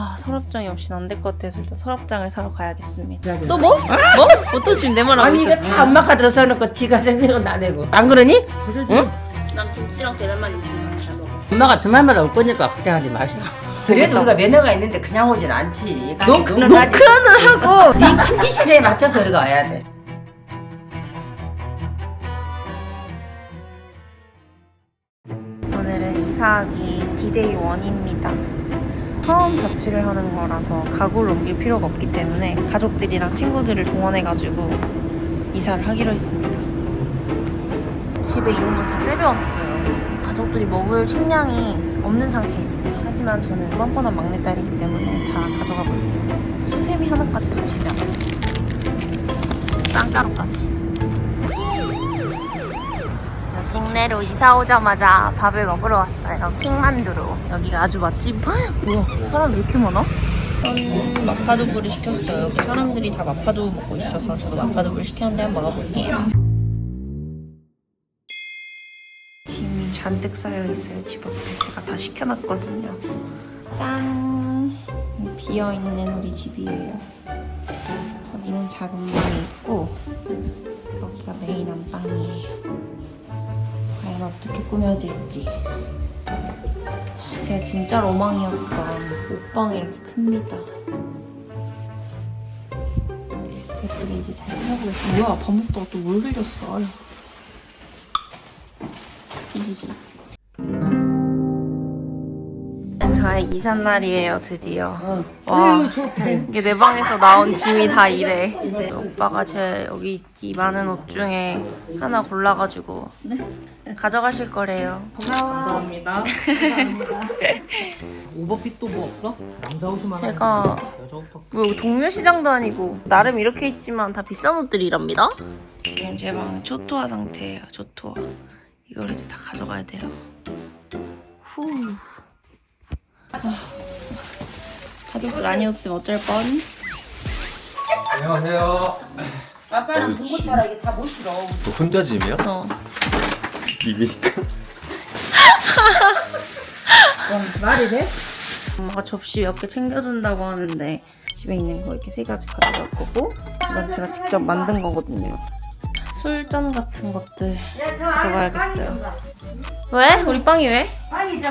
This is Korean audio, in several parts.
아 서랍장이 없이는 안 될 것 같아서 일단 서랍장을 사러 가야겠습니다. 그래. 또 뭐? 뭐? 뭐또 지금 내 말하고 아니 있어? 이거 다 엄마 카드로 써놓고 지가 생생은 안 내고 안 그러니? 응? 난 김치랑 계란만 요즘 잘 먹어. 엄마가 주말마다 올 거니까 걱정하지 마시고 그래도 우리가 매너가 있는데 그냥 오진 않지 노크는 하지 노크는 하고 네 컨디션에 맞춰서 우리가 와야 돼 오늘은 이사하기 디데이 1입니다. 처음 자취를 하는 거라서 가구를 옮길 필요가 없기 때문에 가족들이랑 친구들을 동원해가지고 이사를 하기로 했습니다. 집에 있는 걸 다 세배웠어요. 가족들이 먹을 식량이 없는 상태입니다. 하지만 저는 뻔뻔한 막내딸이기 때문에 다 가져가 볼게요. 수세미 하나까지 놓치지 않았어요. 짱가루까지. 동네로 이사 오자마자 밥을 먹으러 왔어요. 킹만두로. 여기가 아주 맛집. 헉, 뭐야, 사람 왜 이렇게 많아? 저는 마파두부를 시켰어요. 여기 사람들이 다 마파두부 먹고 있어서 저도 마파두부를 시켰는데 한번 먹어볼게요. 짐이 잔뜩 쌓여 있어요. 집 앞에 제가 다 시켜놨거든요. 짠! 비어 있는 우리 집이에요. 거기는 작은 방이 있고 여기가 메인 안방이에요. 과연 어떻게 꾸며질지. 제가 진짜 로망이었던 옷방이 이렇게 큽니다. 예쁘게 이제 잘 해보겠습니다. 뭐야, 밥 먹다가 또물 흘렸어. 이지 이삿날이에요, 드디어. 어. 와. 어유 좋다 이게 내 방에서 나온 짐이 다 이래. 오빠가 제 여기 이 많은 옷 중에 하나 골라가지고 가져가실 거래요. 감사합니다. 오버핏 또뭐 없어? 남자 옷만 제가 여자 옷도 뭐 여기 동묘시장도 아니고 나름 이렇게 있지만 다 비싼 옷들이랍니다. 지금 제 방은 초토화 상태예요. 초토화. 이걸 이제 다 가져가야 돼요. 후. 아, 가족들 아니었으면 어쩔 뻔. 안녕하세요. 아빠는 군고차라 이게 다 못 실어 너 혼자 짐이야? 어. 비비니까. 말이 돼? 엄마가 접시 몇 개 챙겨준다고 하는데 집에 있는 거 이렇게 세 가지 가져갈 거고 이건 제가 직접 만든 거거든요. 술잔 같은 것들 가져가야겠어요. 왜? 우리 빵이 왜? 아니죠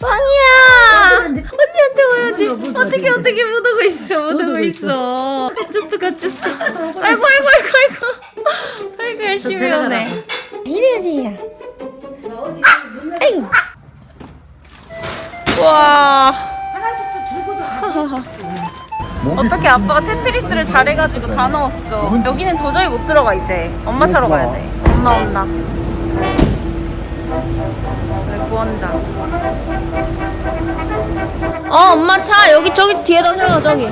빵이야! 언니한테 와야지. 어떻게. 어떻게 묻어고 있어. 묻어고 묻어고 있어. 갇혔어 갇혔어. 아이고 아이고 아이고 아이고. 아이고 열심히 오네. 이래세요. 아이고. 와. 하나씩 또 들고도 어떻게 아빠가 테트리스를 잘해가지고 다 넣었어. 여기는 도저히 못 들어가 이제. 엄마 차로 가야 돼. 엄마 온나. 어 엄마 차 여기 저기 뒤에다 세워 저기.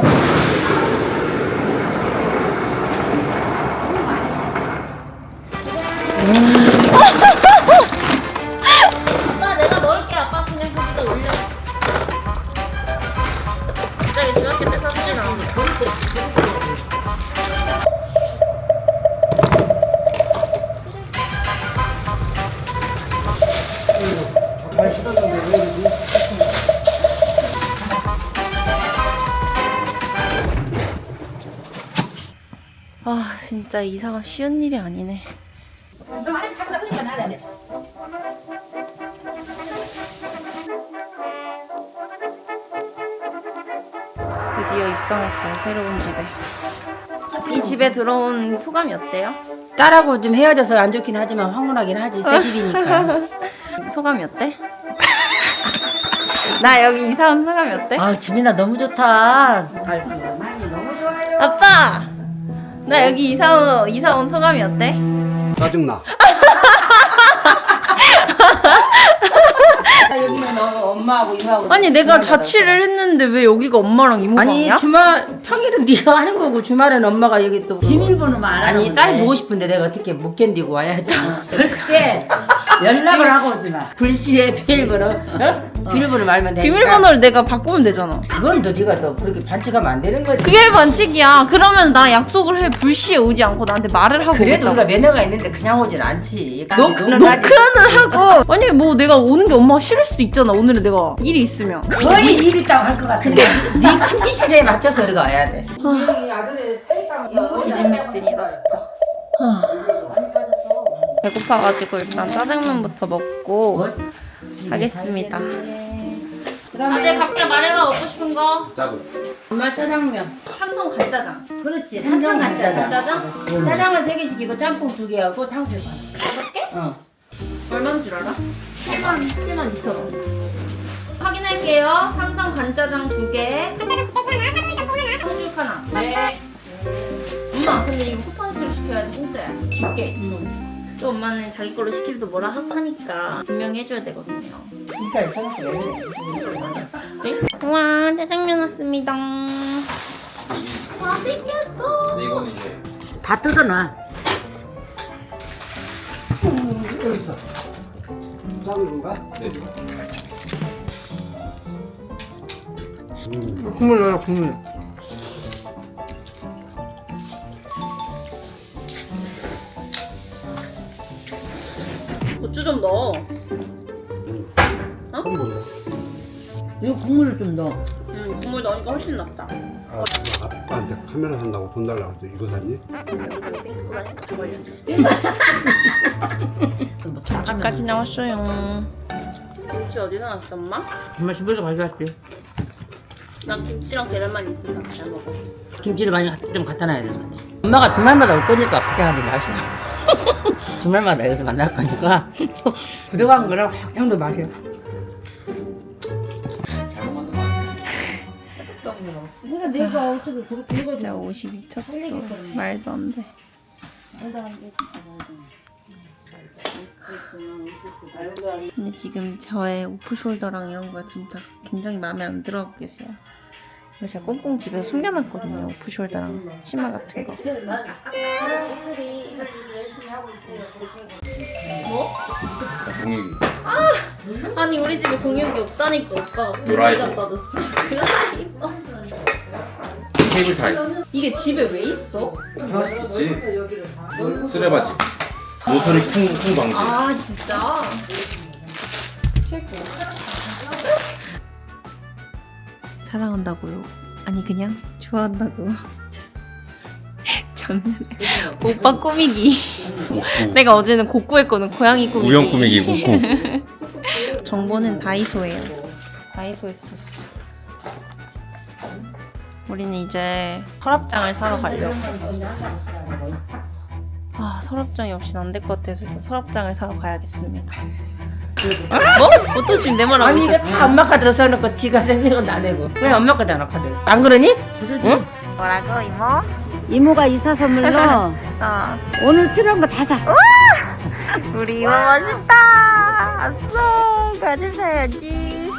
아빠 내가 넣을게 아빠. 아 진짜 이사가 쉬운 일이 아니네. 그럼 하나씩 가져다 끄니까 나야 돼 드디어 입성했어요 새로운 집에. 이 집에 들어온 소감이 어때요? 딸하고 좀 헤어져서 안 좋긴 하지만 황홀하긴 하지 새 집이니까 소감이 어때? 나 여기 이사 온 소감이 어때? 아 지민아 너무 좋다 깔끔하니 너무 좋아요 아빠! 나 여기 이사 온, 이사 온 소감이 어때? 짜증나. 아, 여기는 너 엄마하고 이모하고 아니 내가 자취를 했는데 왜 여기가 엄마랑 이모 아니 방이야? 주말 평일은 네가 하는 거고 주말엔 엄마가 여기 또 비밀번호만 알아. 아니 딸 보고 싶은데 내가 어떻게 못 견디고 와야지 절대 연락을 하고 오지 마. 불시에 비밀번호, 어? 비밀번호 말면 되니까. 비밀번호를 내가 바꾸면 되잖아. 그건 너 네가 또 그렇게 반칙하면 안 되는 거지. 그게 반칙이야. 그러면 나 약속을 해. 불시에 오지 않고 나한테 말을 하고 그래도 오겠다고. 우리가 매너가 있는데 그냥 오진 않지. 노크는 노크는 하지. 하고 아니 뭐 내가 오는 게 엄마가 싫을 수도 있잖아 오늘은 내가 일이 있으면 거의 일 있다고 할 것 같은데 네 컨디션에 맞춰서 와야 돼. 기진맥진이다 진짜 배고파가지고 일단 짜장면부터 먹고 뭐? 가겠습니다 그다음에 다들 각자 말해봐 먹고 싶은 거 짜고. 엄마 짜장면. 삼성 간짜장 그렇지. 삼성 간짜장. 간짜장? 짜장을 세개 시키고 짬뽕 두 개 하고 탕수육 하나. 다섯 개? 어. 얼마인 줄 알아? 7만 7만 2천 원 확인할게요 삼성 간짜장 두 개 탕수육 하나 네 엄마 근데 이거 쿠팡이체로 시켜야지 공짜야 줄게 또 엄마는 자기 걸로 시키기도 뭐라 하고 하니까 분명히 해줘야 되거든요 지금까지 생각해. 와 짜장면 왔습니다 맛있겠어 이거는 이제 다 뜯어놔. 작은 건가? 네. 국물 넣어요 국물. 고추 좀 넣어 이거 국물을 좀 넣어. 응 국물 넣으니까 훨씬 낫다 아, 아빠한테 카메라 산다고 돈 달라고 해서 이거 샀니? 집까지 나왔어요 김치 어디서 났어 엄마? 엄마 집에서 가져왔지. 난 김치랑 계란만 있으면 잘 먹어 김치를 많이 좀 갖다 놔야 되는 거지. 엄마가 주말마다 올 거니까 걱정하지 마셔. 주말마다 여기서 만날 거니까 부족한 거랑 확장도 마셔. 그러니까 내가 어떻게 그렇게 진짜 옷이 미쳤어 말도 안 돼 근데 지금 저의 오프숄더랑 이런 거 진짜 굉장히 마음에 안 들어 하고 계세요 이거 제가 꽁꽁 집에 숨겨놨거든요 오프숄더랑 치마 같은 거 공익. 아니 우리 집에 공유기 없다니까 오빠가 노라이브. 갖다 줬어 드라이버 케이블 타입. 이게 집에 왜 있어? 하나씩 있지. 쓰레바지. 모서리 쿵쿵 방지. 아 진짜? 최고. 사랑한다고요? 아니 그냥? 좋아한다고. 장난해 오빠 꾸미기. 내가 어제는 곡구 했거든 고양이 꾸미기. 우영 꾸미기 웃고. 정보는 다이소예요. 다이소에서 샀어. 우리는 이제 서랍장을 사러 가려고. 아 서랍장이 없이는 안 될 것 같아서 일단 서랍장을 사러 가야겠습니다. 뭐? 뭐또 지금 내말 하고 아니 이거 차 엄마 카드로 써놓고 지가 생생은 안 내고. 왜 엄마 카드 안 카드 안 그러니? 응? 뭐라고 이모? 이모가 이사 선물로 아 오늘 필요한 거 다 사. 우리 이모 멋있다. 아싸. 가지 사야지.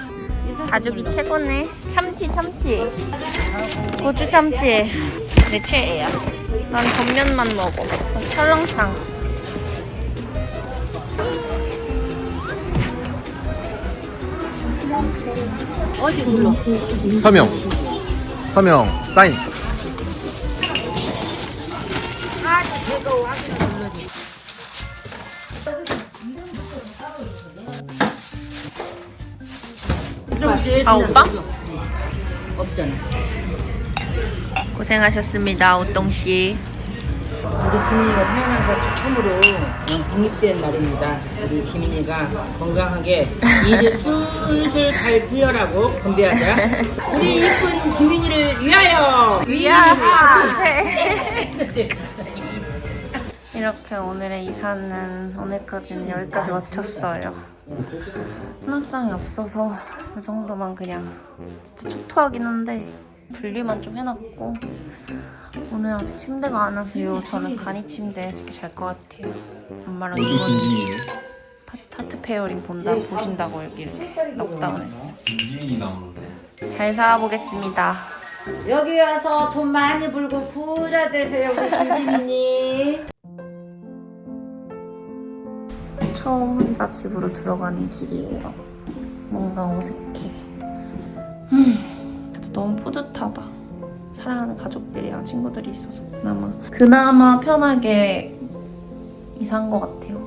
가족이 최고네. 참치 참치. 고추 참치. 내 최애야 난 전면만 먹어. 설렁탕 서명. 서명. 사인. 아 오빠? 없잖아 고생하셨습니다 오똥씨 우리 지민이가 태어나서 처음으로 독립된 날입니다. 우리 지민이가 건강하게 이제 술술 잘 풀려라고 건배하자. 우리 예쁜 지민이를 위하여. 위야 이렇게 오늘의 이사는 오늘까지는 여기까지 마쳤어요 수납장이 없어서 이 정도만 그냥 진짜 초토하긴 한데 분리만 좀 해놨고 오늘 아직 침대가 안 와서요 저는 간이 침대에서 이렇게 잘 것 같아요 엄마랑 모두 이모는 김지민이네. 파- 하트 페어링 본다고 보신다고 여기 이렇게 넉다운했어 김지민이 나오는데. 잘 살아보겠습니다 여기 와서 돈 많이 벌고 부자 되세요 우리 김지민이. 처음 혼자 집으로 들어가는 길이에요. 뭔가 어색해. 음, 너무 뿌듯하다. 사랑하는 가족들이랑 친구들이 있어서 그나마 그나마 편하게 이사한 것 같아요.